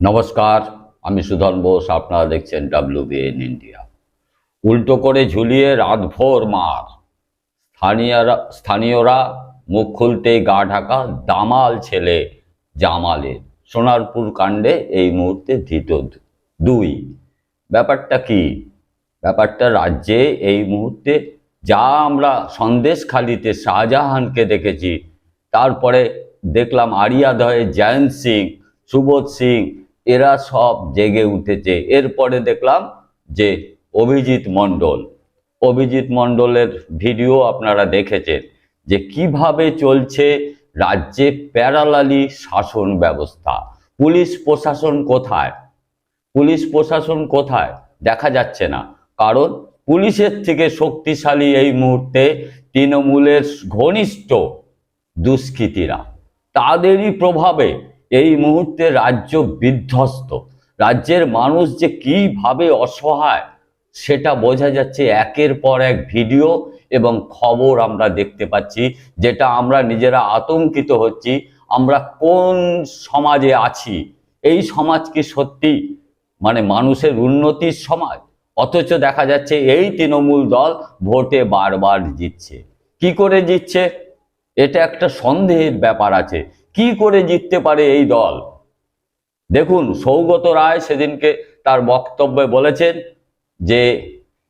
নমস্কার, আমি সুধন বোস, আপনারা দেখছেন ডাব্লিউবিএন ইন্ডিয়া উল্টো করে ঝুলিয়ে রাতভর মার। স্থানীয়রা স্থানীয়রা মুখ খুলতেই গা ঢাকা দামাল ছেলে জামালের। সোনারপুর কাণ্ডে এই মুহূর্তে ধৃত দুই। ব্যাপারটা কি? ব্যাপারটা রাজ্যে এই মুহূর্তে যা আমরা সন্দেশখালিতে শাহজাহানকে দেখেছি, তারপরে দেখলাম আরিয়াদয়ে জয়ন্ত সিং, সুবোধ সিং এরা সব জেগে উঠেছে। এরপরে দেখলাম যে অভিজিৎ মণ্ডল। অভিজিৎ মণ্ডলের ভিডিও আপনারা দেখেছেন যে কীভাবে চলছে রাজ্যে প্যারালালি শাসন ব্যবস্থা। পুলিশ প্রশাসন কোথায়? পুলিশ প্রশাসন কোথায়? দেখা যাচ্ছে না। কারণ পুলিশের থেকে শক্তিশালী এই মুহূর্তে তৃণমূলের ঘনিষ্ঠ দুষ্কৃতীরা। তাদেরই প্রভাবে এই মুহূর্তে রাজ্য বিধ্বস্ত। রাজ্যের মানুষ যে কীভাবে অসহায়, সেটা বোঝা যাচ্ছে একের পর এক ভিডিও এবং খবর আমরা দেখতে পাচ্ছি, যেটা আমরা নিজেরা আতঙ্কিত হচ্ছি, আমরা কোন সমাজে আছি? এই সমাজ কি সত্যি? মানে মানুষের উন্নতির সমাজ? অথচ দেখা যাচ্ছে এই তৃণমূল দল ভোটে বারবার জিতছে। কি করে জিতছে? এটা একটা সন্দেহের ব্যাপার আছে। কি করে জিততে পারে এই দল? দেখুন, সৌগত রায় সেদিনকে তার বক্তব্যে বলেছেন যে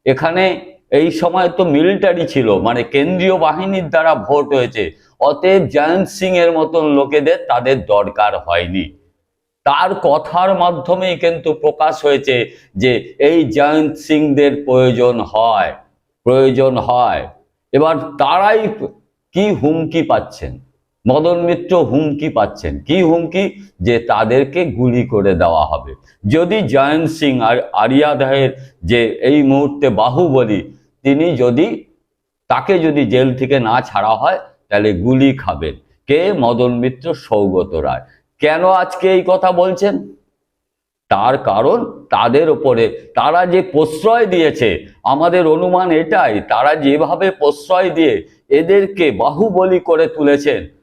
এখানে এই সময় তো মিলিটারি ছিল মানে কেন্দ্রীয় বাহিনীর দ্বারা ভোট হয়েছে। অতএব জয়ন্ত সিং এর মতন লোকেদের তাদের দরকার হয়নি। তার কথার মাধ্যমেই কিন্তু প্রকাশ হয়েছে যে এই জয়ন্ত সিংদের প্রয়োজন হয় প্রয়োজন হয়। এবার তারাই কি হুমকি পাচ্ছেন? মদন মিত্র হুমকি পাচ্ছেন। কি হুমকি? যে তাদেরকে গুলি করে দেওয়া হবে। যদি জয়ন্ত সিং আর আরিয়াদাহের যে এই মুহূর্তে বাহুবলী, তিনি যদি, তাকে যদি জেল থেকে না ছাড়া হয়, তাহলে গুলি খাবেন। কে? মদন মিত্র সৌগত রায়। কেন আজকে এই কথা বলছেন? তার কারণ তাদের ওপরে, তারা যে প্রশ্রয় দিয়েছে, আমাদের অনুমান এটাই, তারা যেভাবে প্রশ্রয় দিয়ে এদেরকে বাহুবলী করে তুলেছেন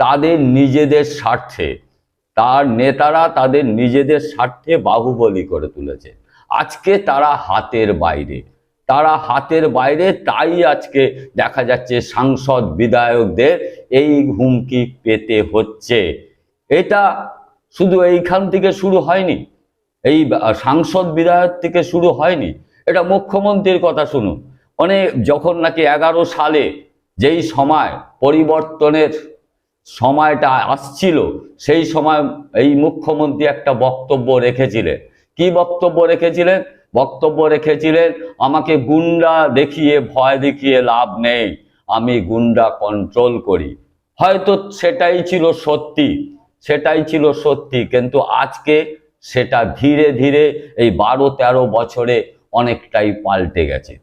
তাদের নিজেদের স্বার্থে, তার নেতারা তাদের নিজেদের স্বার্থে বাহুবলী করে তুলেছে। আজকে তারা হাতের বাইরে, তারা হাতের বাইরে, তাই আজকে দেখা যাচ্ছে সাংসদ বিধায়কদের এই হুমকি পেতে হচ্ছে। এটা শুধু এইখান থেকে শুরু হয়নি, এই সাংসদ বিধায়ক থেকে শুরু হয়নি। এটা মুখ্যমন্ত্রীর কথা শুনুন। অনেক, যখন নাকি এগারো সালে যেই সময় পরিবর্তনের সময়টা আসছিল, সেই সময় এই মুখ্যমন্ত্রী একটা বক্তব্য রেখেছিলেন। কি বক্তব্য রেখেছিলেন? বক্তব্য রেখেছিলেন, আমাকে গুন্ডা দেখিয়ে, ভয় দেখিয়ে লাভ নেই, আমি গুন্ডা কন্ট্রোল করি। হয়তো সেটাই ছিল সত্যি, সেটাই ছিল সত্যি, কিন্তু আজকে সেটা ধীরে ধীরে এই বারো তেরো বছরে অনেকটাই পাল্টে গেছে।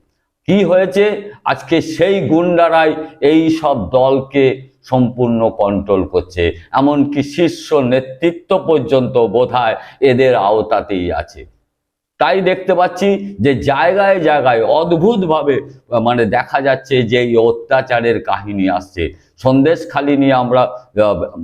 কি হয়েছে? আজকে সেই গুন্ডারাই এই সব দলকে সম্পূর্ণ কন্ট্রোল করছে। এমনকি শীর্ষ নেতৃত্ব পর্যন্ত বোধহয় এদের আওতাতেই আছে। তাই দেখতে পাচ্ছি যে জায়গায় জায়গায় অদ্ভুতভাবে মানে দেখা যাচ্ছে যে এই অত্যাচারের কাহিনী আসছে। সন্দেশ খালি নিয়ে আমরা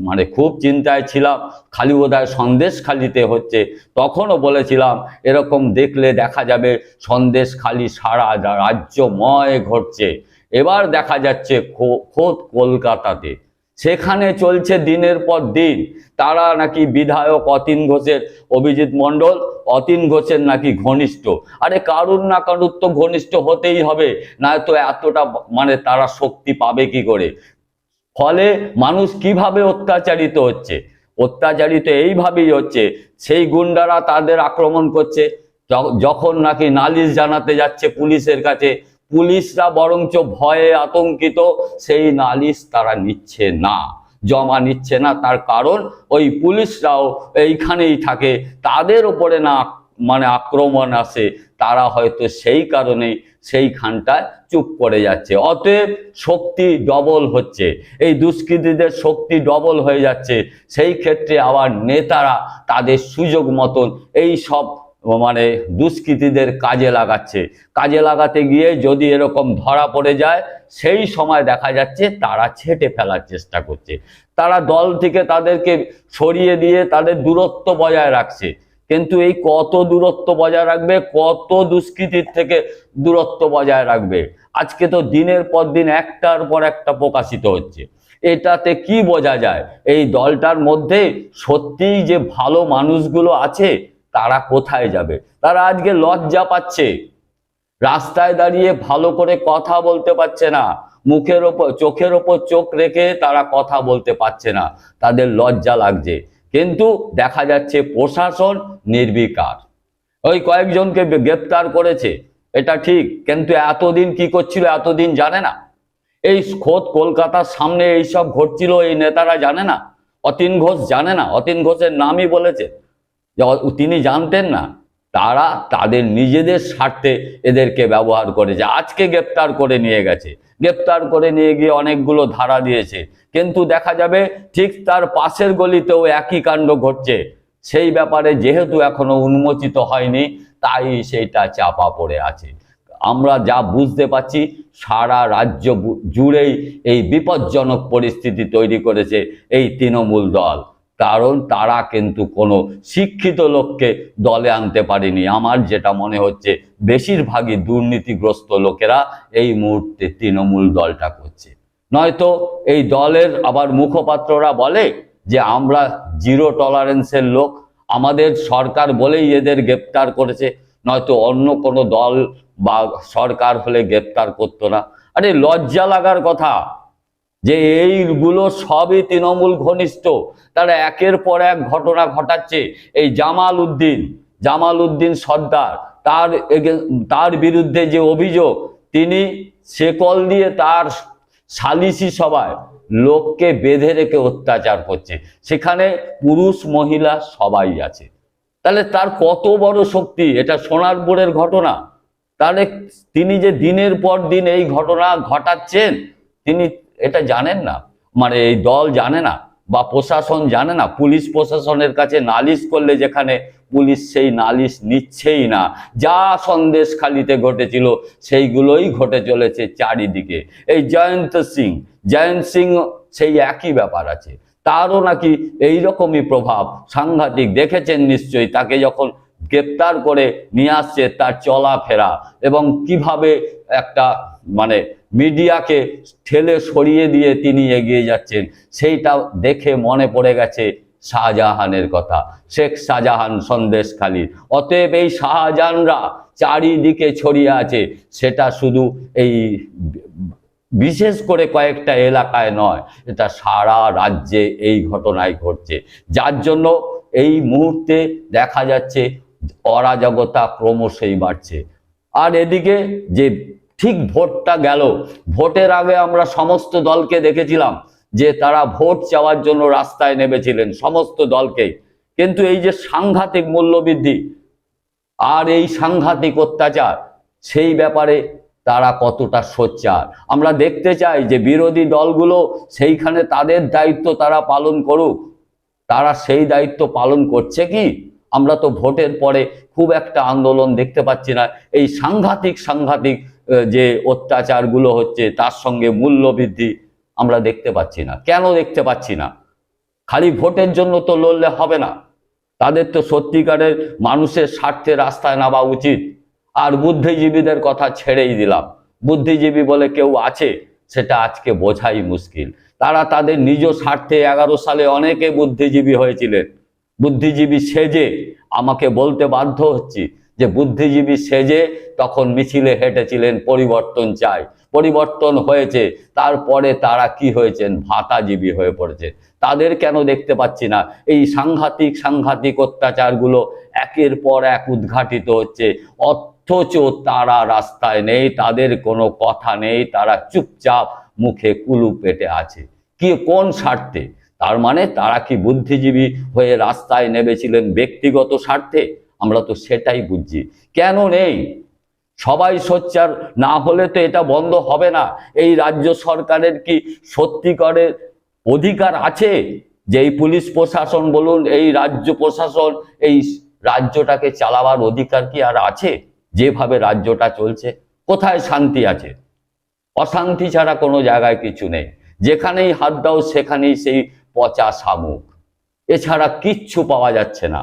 মানে খুব চিন্তায় ছিলাম। খালি বোধহয় সন্দেশ খালিতে হচ্ছে। তখনও বলেছিলাম, এরকম দেখলে দেখা যাবে সন্দেশ খালি সারা রাজ্যময় ঘটছে। এবার দেখা যাচ্ছে খোদ কলকাতাতে। সেখানে চলছে দিনের পর দিন। তারা নাকি বিধায়ক অতীন ঘোষের, অভিজিৎ মণ্ডল, অতীন ঘোষের নাকি ঘনিষ্ঠ। আরে কারুর না কারুর তো ঘনিষ্ঠ হতেই হবে না তো এতটা মানে তারা শক্তি পাবে কি করে? ফলে মানুষ কীভাবে অত্যাচারিত হচ্ছে? অত্যাচারিত এইভাবেই হচ্ছে, সেই গুন্ডারা তাদের আক্রমণ করছে। যখন নাকি নালিশ জানাতে যাচ্ছে পুলিশের কাছে পুলিশরা বরঞ্চ ভয়ে আতঙ্কিত, সেই নালিশ তারা নিচ্ছে না, জমা নিচ্ছে না। তার কারণ ওই পুলিশরাও এইখানেই থাকে, তাদের ওপরে না মানে আক্রমণ আসে, তারা হয়তো সেই কারণেই সেইখানটায় চুপ করে যাচ্ছে। অতএব শক্তি ডবল হচ্ছে, এই দুষ্কৃতীদের শক্তি ডবল হয়ে যাচ্ছে। সেই ক্ষেত্রে আবার নেতারা তাদের সুযোগ মতন এই সব মানে দুষ্কৃতীদের কাজে লাগাচ্ছে। কাজে লাগাতে গিয়ে যদি এরকম ধরা পড়ে যায়, সেই সময় দেখা যাচ্ছে তারা ছেটে ফেলার চেষ্টা করছে। তারা দল থেকে তাদেরকে সরিয়ে দিয়ে তাদের দূরত্ব বজায় রাখছে। কিন্তু এই কত দূরত্ব বজায় রাখবে, কত দুষ্কৃতির থেকে দূরত্ব বজায় রাখবে? আজকে তো দিনের পর দিন একটার পর একটা প্রকাশিত হচ্ছে। এটাতে কি বোঝা যায়? এই দলটার মধ্যে সত্যিই যে ভালো মানুষগুলো আছে তারা কোথায় যাবে? তারা আজকে লজ্জা পাচ্ছে। রাস্তায় দাঁড়িয়ে ভালো করে কথা বলতে পারছে না। মুখের ওপর, চোখের ওপর চোখ রেখে তারা কথা বলতে পারছে না। তাদের লজ্জা লাগছে। কিন্তু দেখা যাচ্ছে প্রশাসন নির্বিকার। ওই কয়েকজনকে গ্রেপ্তার করেছে। এটা ঠিক, কিন্তু এতদিন কি করছিল এতদিন জানে না। এই খোদ কলকাতার সামনে এইসব ঘটছিল, এই নেতারা জানে না। অতীন ঘোষ জানে না। অতীন ঘোষের নামই বলেছে। তিনি জানতেন না, তারা তাদের নিজেদের স্বার্থে এদেরকে ব্যবহার করেছে। আজকে গ্রেপ্তার করে নিয়ে গেছে। গ্রেপ্তার করে নিয়ে গিয়ে অনেকগুলো ধারা দিয়েছে। কিন্তু দেখা যাবে ঠিক তার পাশের গলিতেও একই কাণ্ড ঘটছে। সেই ব্যাপারে যেহেতু এখনও উন্মোচিত হয়নি, তাই সেইটা চাপা পড়ে আছে। আমরা যা বুঝতে পারছি, সারা রাজ্য জুড়েই এই বিপজ্জনক পরিস্থিতি তৈরি করেছে এই তৃণমূল দল। কারণ তারা কিন্তু কোনো শিক্ষিত লোককে দলে আনতে পারেনি। আমার যেটা মনে হচ্ছে, বেশিরভাগই দুর্নীতিগ্রস্ত লোকেরা এই মুহূর্তে তৃণমূল দলটা করছে। নয়তো এই দলের আবার মুখপাত্ররা বলে যে, আমরা জিরো টলারেন্সের লোক, আমাদের সরকার বলেই এদের গ্রেপ্তার করেছে। নয়তো অন্য কোনো দল বা সরকার হলে গ্রেপ্তার করতো না। আরে লজ্জা লাগার কথা যে এইগুলো সবই তৃণমূল ঘনিষ্ঠ। তারা একের পর এক ঘটনা ঘটাচ্ছে এই জামাল উদ্দিন জামাল উদ্দিন সর্দার। তার তার বিরুদ্ধে যে অভিযোগ, তিনি সেকল দিয়ে তার সালিসি সভায় লোককে বেঁধে রেখে অত্যাচার করছে। সেখানে পুরুষ মহিলা সবাই আছে। তাহলে তার কত বড় শক্তি? এটা সোনারপুরের ঘটনা। তাহলে তিনি যে দিনের পর দিন এই ঘটনা ঘটাচ্ছেন, তিনি এটা জানেন না। মানে এই দল জানে না বা প্রশাসন জানে না। পুলিশ প্রশাসনের কাছে নালিশ করলে যেখানে পুলিশ সেই নালিশ নিচ্ছেই না। যা সন্দেশ খালিতে ঘটেছিল সেইগুলোই ঘটে চলেছে চারিদিকে। এই জয়ন্ত সিং জয়ন্ত সিং সেই একই ব্যাপার আছে। তারও নাকি এই রকমই প্রভাব। সাংঘাতিক দেখেছেন নিশ্চয়ই। তাকে যখন গ্রেপ্তার করে নিয়ে আসছে তার চলাফেরা এবং কীভাবে একটা মানে মিডিয়াকে ঠেলে সরিয়ে দিয়ে তিনি এগিয়ে যাচ্ছেন। সেইটা দেখে মনে পড়ে গেছে শাহজাহানের কথা। শেখ শাহজাহান সন্দেশখালী অতএব এই শাহজাহানরা চারিদিকে ছড়িয়ে আছে। সেটা শুধু এই বিশেষ করে কয়েকটা এলাকায় নয়, এটা সারা রাজ্যে এই ঘটনায় ঘটছে। যার জন্য এই মুহূর্তে দেখা যাচ্ছে অরাজকতা ক্রমশই বাড়ছে। আর এদিকে যে ঠিক ভোটটা গেল। ভোটের আগে আমরা সমস্ত দলকে দেখেছিলাম যে তারা ভোট চাওয়ার জন্য রাস্তায় নেমেছিলেন সমস্ত দলকেই কিন্তু এই যে সাংঘাতিক মূল্যবৃদ্ধি আর এই সাংঘাতিক অত্যাচার, সেই ব্যাপারে তারা কতটা সোচ্চার? আমরা দেখতে চাই যে বিরোধী দলগুলো সেইখানে তাদের দায়িত্ব তারা পালন করুক। তারা সেই দায়িত্ব পালন করছে কি? আমরা তো ভোটের পরে খুব একটা আন্দোলন দেখতে পাচ্ছি না। এই সাংঘাতিক সাংঘাতিক যে অত্যাচারগুলো হচ্ছে, তার সঙ্গে মূল্য বৃদ্ধি আমরা দেখতে পাচ্ছি না। কেন দেখতে পাচ্ছি না? খালি ভোটের জন্য তো লড়লে হবে না। তাদের তো সত্যিকারের মানুষের স্বার্থে রাস্তায় নামা উচিত। আর বুদ্ধিজীবীদের কথা ছেড়েই দিলাম। বুদ্ধিজীবী বলে কেউ আছে, সেটা আজকে বোঝাই মুশকিল। তারা তাদের নিজ স্বার্থে এগারো সালে অনেকে বুদ্ধিজীবী হয়েছিলেন। বুদ্ধিজীবী সেজে আমাকে বলতে বাধ্য হচ্ছি যে বুদ্ধিজীবী সেজে তখন মিছিলে হেঁটেছিলেন পরিবর্তন চাই পরিবর্তন হয়েছে, তারপরে তারা কি হয়েছেন? ভাতাজীবী হয়ে পড়েছে তাদের কেন দেখতে পাচ্ছি না? এই সাংঘাতিক সাংঘাতিক অত্যাচারগুলো একের পর এক উদ্ঘাটিত হচ্ছে। অথচ তারা রাস্তায় নেই, তাদের কোনো কথা নেই, তারা চুপচাপ মুখে কুলু পেটে আছে। কি, কোন স্বার্থে? তার মানে তারা কি বুদ্ধিজীবী হয়ে রাস্তায় নেমেছিলেন ব্যক্তিগত স্বার্থে? আমরা তো সেটাই বুঝছি। কেন নেই? সবাই সোচ্চার, না হলে তো এটা বন্ধ হবে না। এই রাজ্য সরকারের কি সত্যিকারের অধিকার আছে? যে এই পুলিশ প্রশাসন, বলুন, এই রাজ্য প্রশাসন, এই রাজ্যটাকে চালাবার অধিকার কি আর আছে? যেভাবে রাজ্যটা চলছে, কোথায় শান্তি আছে? অশান্তি ছাড়া কোনো জায়গায় কিছু নেই। যেখানেই হাত দাও, সেখানেই সেই পচা শামুক। এছাড়া কিচ্ছু পাওয়া যাচ্ছে না।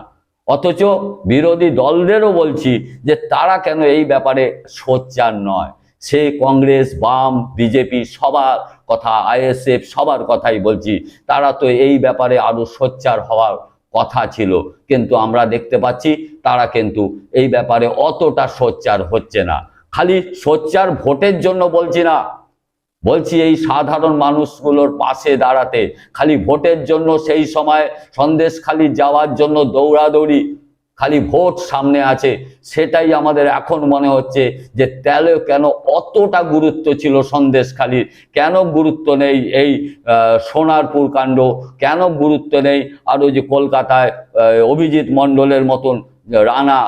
অথচ বিরোধী দলদেরও বলছি যে তারা কেন এই ব্যাপারে সোচ্চার নয়। সে কংগ্রেস, বাম, বিজেপি সবার কথা, আইএসএফ সবার কথাই বলছি। তারা তো এই ব্যাপারে আরও সোচ্চার হওয়ার কথা ছিল। কিন্তু আমরা দেখতে পাচ্ছি তারা কিন্তু এই ব্যাপারে অতটা সোচ্চার হচ্ছে না। খালি সোচ্চার ভোটের জন্য বলছি না বলছি এই সাধারণ মানুষগুলোর পাশে দাঁড়াতে, খালি ভোটের জন্য সেই সময় সন্দেশ খালি যাওয়ার জন্য দৌড়াদৌড়ি, খালি ভোট সামনে আছে, সেটাই আমাদের এখন মনে হচ্ছে যে তেলে কেন অতটা গুরুত্ব ছিল সন্দেশখালির কেন গুরুত্ব নেই এই সোনারপুর কাণ্ড? কেন গুরুত্ব নেই আরও যে কলকাতায় অভিজিৎ মণ্ডলের মতন রানা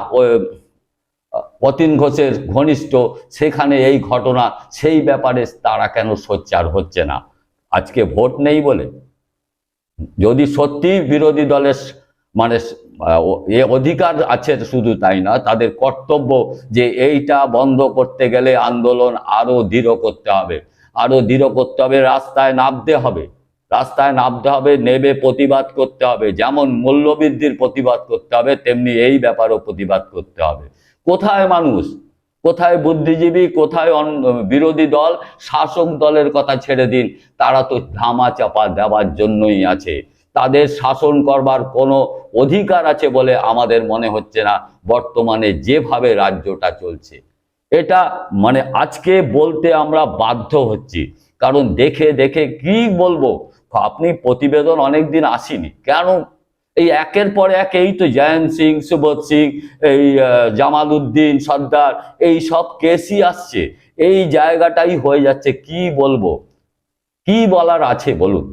অতীন ঘোষের ঘনিষ্ঠ, সেখানে এই ঘটনা, সেই ব্যাপারে তারা কেন সোচ্চার হচ্ছে না? আজকে ভোট নেই বলে? যদি সত্যি বিরোধী দলের মানে এ অধিকার আছে শুধু তাই না, তাদের কর্তব্য যে এইটা বন্ধ করতে গেলে আন্দোলন আরও দৃঢ় করতে হবে। আরও দৃঢ় করতে হবে, রাস্তায় নামতে হবে। রাস্তায় নামতে হবে, নেবে প্রতিবাদ করতে হবে। যেমন মূল্যবৃদ্ধির প্রতিবাদ করতে হবে, তেমনি এই ব্যাপারও প্রতিবাদ করতে হবে। কোথায় মানুষ? কোথায় বুদ্ধিজীবী, কোথায় বিরোধী দল? শাসক দলের কথা ছেড়ে দিন। তারা তো ধামা চাপা দেওয়ার জন্যই আছে। তাদের শাসন করবার কোনো অধিকার আছে বলে আমাদের মনে হচ্ছে না। বর্তমানে যেভাবে রাজ্যটা চলছে। এটা মানে আজকে বলতে আমরা বাধ্য হচ্ছি। কারণ দেখে দেখে কি বলব? আপনি প্রতিবেদন অনেকদিন আসেনি। কেন এই একের পর এক এই তো জয়ন্ত সিং, সুবোধ সিং, এই জামাল উদ্দিন সর্দার, এই সব কেসই আসছে। এই জায়গাটাই হয়ে যাচ্ছে। কি বলব? কি বলার আছে বলুন?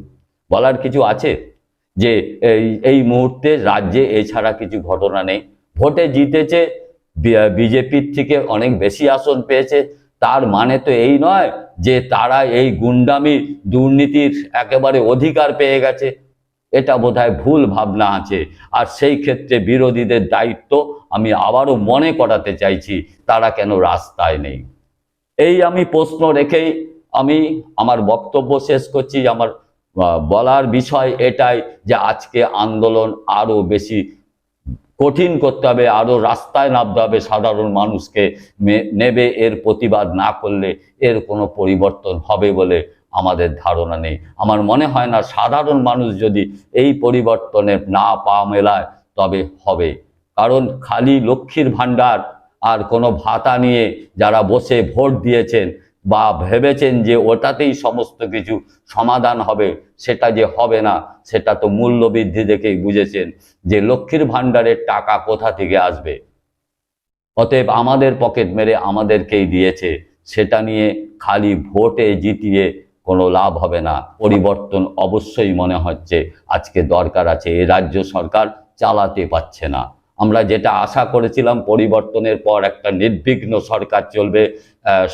বলার কিছু আছে? যে এই এই মুহূর্তে রাজ্যে এছাড়া কিছু ঘটনা নেই। ভোটে জিতেছে বিজেপির থেকে অনেক বেশি আসন পেয়েছে। তার মানে তো এই নয় যে তারা এই গুন্ডামি, দুর্নীতির একেবারে অধিকার পেয়ে গেছে। এটা বোধহয় ভুল ভাবনা আছে। আর সেই ক্ষেত্রে বিরোধীদের দায়িত্ব আমি আবারও মনে করাতে চাইছি, তারা কেন রাস্তায় নেই? এই আমি প্রশ্ন রেখেই আমি আমার বক্তব্য শেষ করছি। আমার বলার বিষয় এটাই যে আজকে আন্দোলন আরও বেশি কঠিন করতে হবে আরও রাস্তায় নামতে হবে, সাধারণ মানুষকে নেবে, এর প্রতিবাদ না করলে এর কোনো পরিবর্তন হবে বলে আমাদের ধারণা নেই। আমার মনে হয় না সাধারণ মানুষ যদি এই পরিবর্তনের না পা মেলায়, তবে হবে। কারণ খালি লক্ষ্মীর ভাণ্ডার আর কোনো ভাতা নিয়ে যারা বসে ভোট দিয়েছেন বা ভেবেছেন যে ওটাতেই সমস্ত কিছু সমাধান হবে, সেটা যে হবে না, সেটা তো মূল্য বৃদ্ধি দেখেই বুঝেছেন যে লক্ষ্মীর ভাণ্ডারের টাকা কোথা থেকে আসবে। অতএব আমাদের পকেট মেরে আমাদেরকেই দিয়েছে। সেটা নিয়ে খালি ভোটে জিতিয়ে কোনো লাভ হবে না। পরিবর্তন অবশ্যই মনে হচ্ছে আজকে দরকার আছে। এ রাজ্য সরকার চালাতে পারছে না। আমরা যেটা আশা করেছিলাম, পরিবর্তনের পর একটা নির্বিঘ্ন সরকার চলবে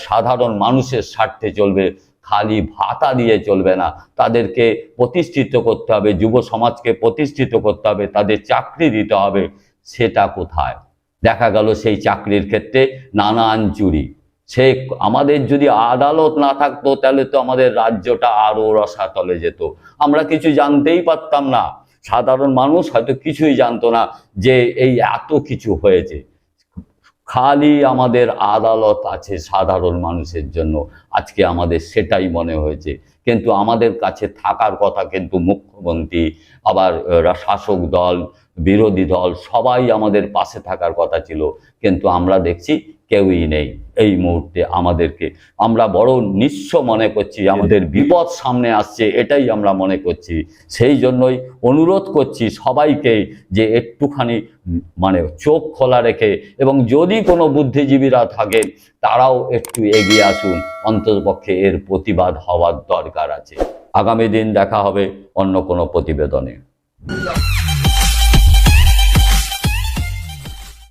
সাধারণ মানুষের স্বার্থে চলবে, খালি ভাতা দিয়ে চলবে না। তাদেরকে প্রতিষ্ঠিত করতে হবে, যুব সমাজকে প্রতিষ্ঠিত করতে হবে, তাদের চাকরি দিতে হবে। সেটা কোথায়? দেখা গেল সেই চাকরির ক্ষেত্রে নানান চুরি। সে আমাদের যদি আদালত না থাকতো, তাহলে তো আমাদের রাজ্যটা আরও রসাতলে যেত। আমরা কিছু জানতেই পারতাম না। সাধারণ মানুষ হয়তো কিছুই জানতো না যে এই এত কিছু হয়েছে। খালি আমাদের আদালত আছে সাধারণ মানুষের জন্য। আজকে আমাদের সেটাই মনে হয়েছে। কিন্তু আমাদের কাছে থাকার কথা কিন্তু মুখ্যমন্ত্রী, আবার শাসক দল বিরোধী দল সবাই আমাদের পাশে থাকার কথা ছিল, কিন্তু আমরা দেখছি কেউই নেই। এই মুহূর্তে আমাদেরকে, আমরা বড় নিঃস্ব মনে করছি, আমাদের বিপদ সামনে আসছে, এটাই আমরা মনে করছি। সেই জন্যই অনুরোধ করছি সবাইকেই যে একটুখানি মানে চোখ খোলা রেখে, এবং যদি কোনো বুদ্ধিজীবীরা থাকেন তারাও একটু এগিয়ে আসুন। অন্ততপক্ষে এর প্রতিবাদ হওয়ার দরকার আছে। আগামী দিন দেখা হবে অন্য কোনো প্রতিবেদনে।